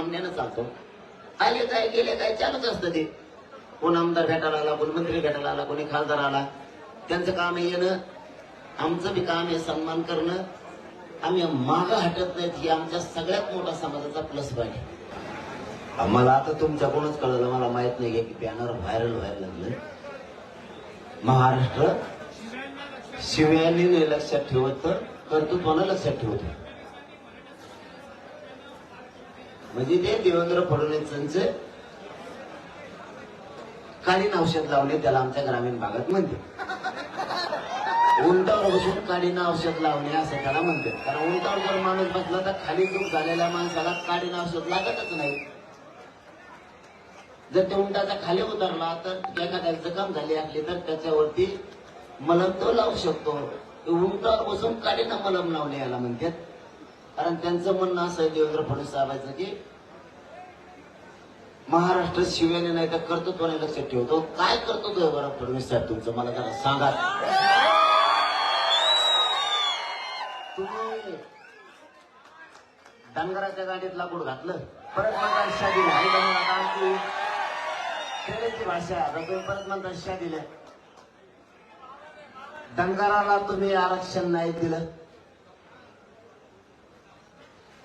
म्हणण्यानं चालतो. आले काय गेले काय चालूच असतं ते. कोण आमदार भेटायला आला कोण मंत्री भेटायला आला कोणी खासदार आला. त्यांचं काम आहे येणं आमचं बी काम आहे सन्मान करणं. आम्ही मागं हटत नाहीत ही आमच्या सगळ्यात मोठा समाजाचा प्लस पॉईंट आहे. आम्हाला आता तुमच्याकडूनच कळलं मला माहीत नाही की बॅनर व्हायरल व्हायला लागलं. महाराष्ट्र शिव्याने लक्षात ठेवत तर कर्तृत्वानं लक्षात ठेवत. म्हणजे ते देवेंद्र फडणवीसांचे कालीन औषध लावणे त्याला आमच्या ग्रामीण भागात म्हणते. उंटावर बसून काडीनं औषध लावणे असं त्याला म्हणते. कारण उंटावर जर माणूस बसला तर खाली दुख झालेल्या माणसाला काडीनं औषध लागतच नाही. जर ते उंटाचा खाली उतरला तर एखाद्या जखम झाली असली तर त्याच्यावरती मलम तो लावू शकतो. उंटावर बसून काडीनं मलम लावणे याला म्हणतात. कारण त्यांचं म्हणणं असं आहे देवेंद्र फडणवीस साहेबांचं की महाराष्ट्र शिवेने नाही तर कर्तृत्वाने लक्षात ठेवतो. काय कर्तृत्व आहे बरं फडणवीस साहेब तुमचं? मला जरा सांगा. तुम्ही डांगराच्या गाडीत लागूड घातलं. परत म्हणता शा दिल्या आई म्हणून आता आमची खेड्याची भाषा आता तुम्ही परत म्हणता शा दिल्या डंगराला तुम्ही आरक्षण नाही दिलं.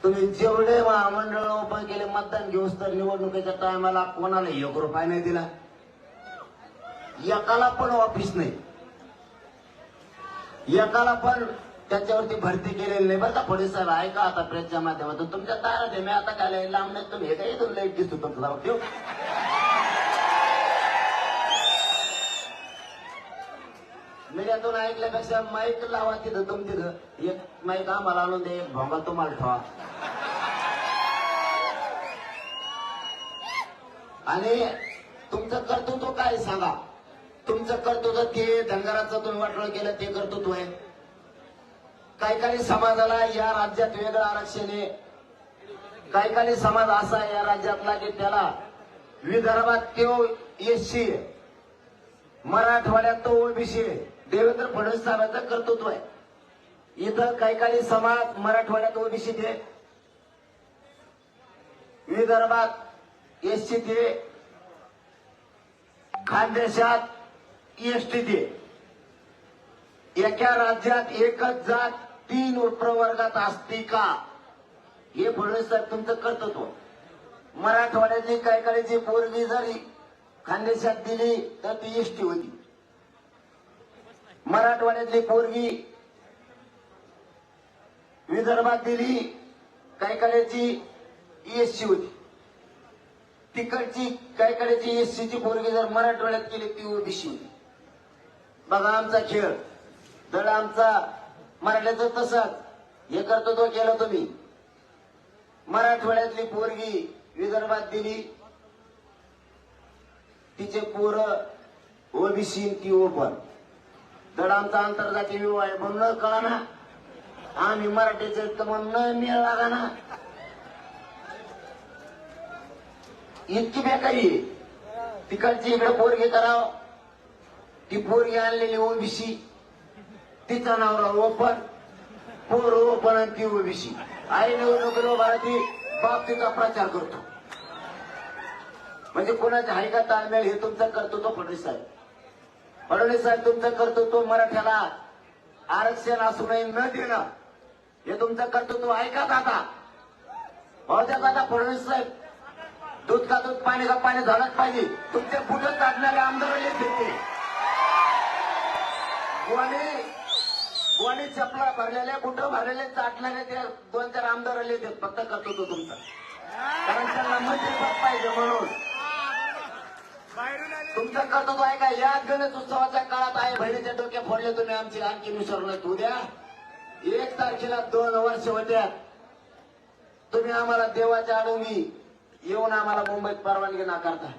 तुम्ही जेवढे महामंडळ उभं केले मतदान घेऊस तर निवडणुकीच्या टायमाला कोणाला एक रुपया नाही दिला? एकाला पण ऑफिस नाही. एकाला पण त्याच्यावरती भरती केलेली नाही. बरं का फडणवीस साहेब ऐका आता प्रेसच्या माध्यमातून. तुमच्या तारा मी आता काय लांब नाही तुम्ही. हे काय इथून लाइट दिसतो तुमचा हो? ठेव? मीडियातून ऐकल्यापेक्षा माईक लावा तिथं तुम तिथं. एक माईक आम्हाला आणून दे एक भोंगा तुम्हाला ठेवा. आणि तुमचं कर्तृत्व काय सांगा? तुमचं कर्तृत्व ते धनगराचं तुम्ही वाटलं केलं ते कर्तृत्व आहे. काही काही समाजाला या राज्यात वेगळं आरक्षण आहे. काही काही समाज असा आहे या राज्यातला की त्याला. विदर्भात तो एससी मराठवाड्यात तो ओबीसी देवेंद्र फडणवीस साहेबांचं कर्तृत्व आहे. इथं काही काही समाज मराठवाड्यात ओबीसी विदर्भात एससी ते खानदेशात एसटी ते एका राज्यात एकच जात तीन प्रवर्गात असते का? हे फडणवीस साहेब तुमचं कर्तृत्व. मराठवाड्यातली काही काळीची पोरगी जरी खानदेशात दिली तर ती एसटी होती. मराठवाड्यातली पोरगी विदर्भात दिली काही काळाची एससी होती. तिकडची काही करायची एससीची पोरगी जर मराठवाड्यात केली ती ओबीसी. बघा आमचा खेळ. धड आमचा. मराठ्याचं तसंच. हे करतो तो केला तुम्ही. मराठवाड्यातली पोरगी विदर्भात दिली. तिचे पोरं ओबीसी ती ओपन. धड आमचा आंतरजातीय विवाह आहे म्हणून कळा ना आम्ही मराठीचे तर म्हणून मिळ लागा ना? इतकी बेकारी तिकडची इकडे पोरगी करावं ती पोरगी आणलेली ओबीसी. तिचा नवरा ओपन. पोर ओपन आणि ती ओबीसी. आई निवडणुकीला भारती बाप तिचा प्रचार करतो. म्हणजे कोणाच्या हाय का ताळमेळ हे तुमचं तो फडणवीस साहेब. फडणवीस साहेब तुमचं तो मराठ्याला. आरक्षण असू नये न देणं हे तुमचं करतो आहे का दादा? भाऊच्या दादा फडणवीस साहेब दूध का दूध पाणी का पाणी झालंच पाहिजे. तुमचे बुट काढणारे आमदार येते गोवानी गोवानी चपला भरलेले बुट भरलेले चाटणारे ते दोन चार आमदार आले ते फक्त तो तुमचा. कारण त्यांना मंत्रीपद पाहिजे म्हणून. तुमचं कर्तव्य आहे का? या गणेश उत्सवाच्या काळात आहे बहिणीच्या डोक्या फोडले तुम्ही आमची आणखी विसरलं उद्या एक तारखेला दोन वर्ष होत्या. तुम्ही आम्हाला देवाच्या आडोनी येऊन आम्हाला मुंबईत परवानगी नाकारता.